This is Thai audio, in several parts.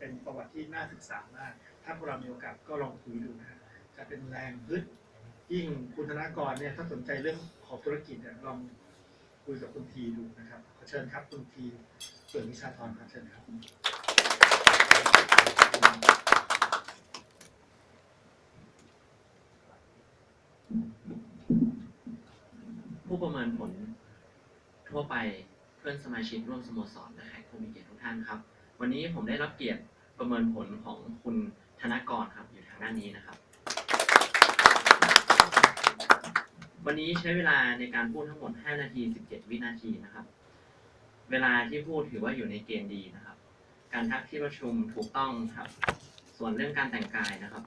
เป็นประวัติที่น่าศึกษามาก ถ้าพวกเรามีโอกาสก็ลองคุยดูนะฮะจะเป็นแรงฮึดยิ่งคุณธนากรเนี่ยถ้าสนใจเรื่องของธุรกิจเนี่ยลองคุยกับคุณทีดูนะครับขอเชิญครับคุณทีเปิดวิชาธรครับเชิญครับผู้ประเมินผลทั่วไปเพื่อนสมาชิกร่วมสโมสรและแขกผู้มีเกียรติทุกท่านครับ วันนี้ผมได้รับเกียรติประเมินผลของคุณธนกรครับ อยู่ทางด้านนี้นะครับ วันนี้ใช้เวลาในการพูดทั้งหมด 5 นาที 17 วินาทีนะครับ เวลาที่พูดถือว่าอยู่ในเกณฑ์ดีนะครับ การทักที่ประชุมถูกต้องครับ ส่วนเรื่องการแต่งกายนะครับ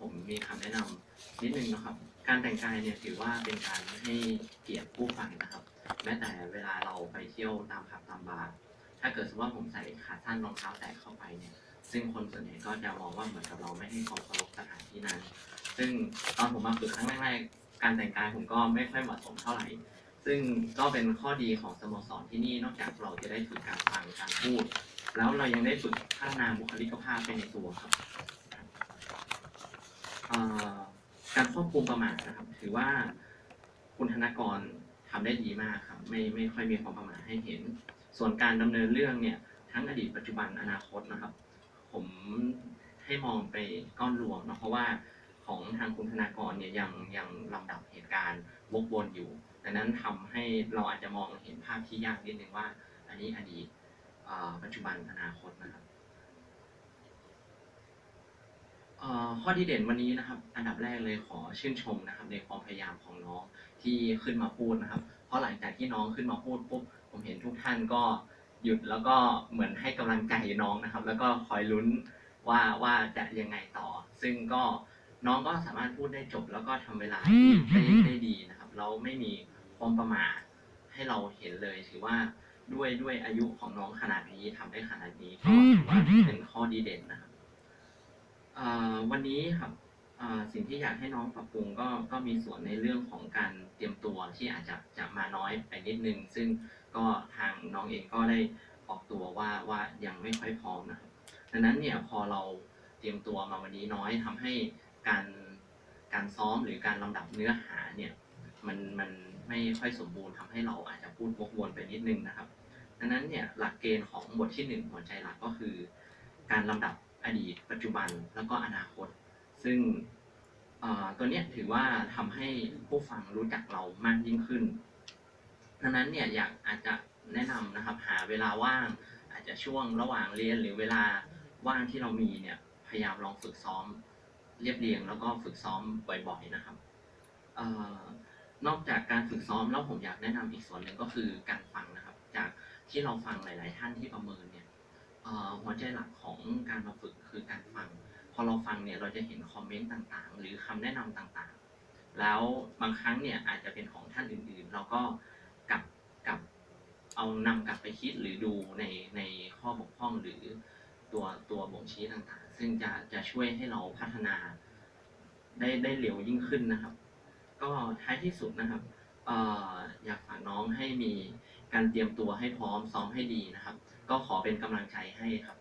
ผมมีคำแนะนำนิดนึงนะครับ การแต่งกายเนี่ยถือว่าเป็นการให้เกียรติผู้ฟังนะครับ แม้แต่เวลาเราไปเที่ยวตามผับตามบาร์ ถ้าเกิดสมมติว่าผมใส่ขาสั้นรองเท้าแตะเข้าไปเนี่ย ซึ่งคนส่วนใหญ่ก็จะมองว่าเหมือนกับเราไม่ให้ความเคารพสถานที่นั้น ซึ่งตอนผมมาฝึกครั้งแรกๆการแต่งกายผมก็ไม่ค่อยเหมาะสมเท่าไหร่ ซึ่งก็เป็นข้อดีของสโมสรที่นี่นอกจากเราจะได้ฝึกการฟังการพูด แล้วเรายังได้ฝึกพัฒนาบุคลิกภาพไปในตัวครับการควบคุมประมาทนะครับ ถือว่าคุณธนกรทำได้ดีมากครับ ไม่ไม่ค่อยมีความประมาทให้เห็น ส่วนการดำเนินเรื่องเนี่ยทั้งอดีตปัจจุบันอนาคตนะครับ ผมให้มองไปก้อนรวมเนะเพราะว่าของทางคุณธนากรเนี่ยยังยังลำดับเหตุการณ์วกวนอยู่ดังนั้นทำให้เราอาจจะมองเห็นภาพที่ยากนิดนึงว่า อันนี้อดีตปัจจุบันอนาคตนะครับข้อดีเด่นวันนี้นะครับ อันดับแรกเลยขอชื่นชมนะครับ ในความพยายามของน้องที่ขึ้นมาพูดนะครับ เพราะหลังจากที่น้องขึ้นมาพูดปุ๊บ ผมเห็นทุกท่านก็หยุดแล้วก็เหมือนให้กำลังใจน้องนะครับ แล้วก็คอยลุ้นว่าว่าจะยังไงต่อ ซึ่งก็น้องก็สามารถพูดได้จบ แล้วก็ทำเวลาได้ได้ดีนะครับ เราไม่มีความประมาทให้เราเห็นเลยถือว่าด้วยด้วยอายุของน้องขนาดนี้ทำได้ขนาดนี้ก็ถือว่าเป็นข้อดีเด่นนะครับเอ่อวันนี้ครับเอ่อ สิ่งที่อยากให้น้องปรับปรุงก็ก็มีส่วนในเรื่องของการเตรียมตัวที่อาจจะจะมาน้อยไปนิดนึง ซึ่งก็ทางน้องเองก็ได้ออกตัวว่าว่ายังไม่ค่อยพร้อมนะครับดังนั้นเนี่ยพอเราเตรียมตัวมาวันนี้น้อยทำให้การการซ้อมหรือการลำดับเนื้อหาเนี่ยมันมันไม่ค่อยสมบูรณ์ทำให้เราอาจจะพูดวกวนไปนิดนึงนะครับ ดังนั้นเนี่ยหลักเกณฑ์ของบทที่หนึ่งหัวใจหลักก็คือ การลำดับอดีต ปัจจุบันแล้วก็อนาคต ซึ่ง ตัวเนี้ยถือว่าทำให้ผู้ฟังรู้จักเรามากยิ่งขึ้นดังนั้นเนี่ยอยากอาจจะแนะนำนะครับ หาเวลาว่าง อาจจะช่วงระหว่างเรียนหรือเวลาว่างที่เรามีเนี่ยพยายามลองฝึกซ้อมเรียบเรียง แล้วก็ฝึกซ้อมบ่อยๆนะครับออนอกจากการฝึกซ้อมแล้วผมอยากแนะนำอีกส่วนหนึ่งก็คือการฟังนะครับ จากที่เราฟังหลาย ๆ ท่านที่ประเมินเนี่ยหัวใจหลักของการมาฝึกคือการฟัง พอเราฟังเนี่ยเราจะเห็นคอมเมนต์ต่างๆ หรือคำแนะนำต่างๆ แล้วบางครั้งเนี่ยอาจจะเป็นของท่านอื่นๆ เราก็กลับกลับเอานำกลับไปคิดหรือดูในในข้อบกพร่องหรือตัวตัวบ่งชี้ต่างๆ ซึ่งจะจะช่วยให้เราพัฒนาได้ได้เร็วยิ่งขึ้นนะครับ ก็ท้ายที่สุดนะครับอออยากฝากน้องให้มีการเตรียมตัวให้พร้อมซ้อมให้ดีนะครับ ก็ขอเป็นกำลังใจให้ครับ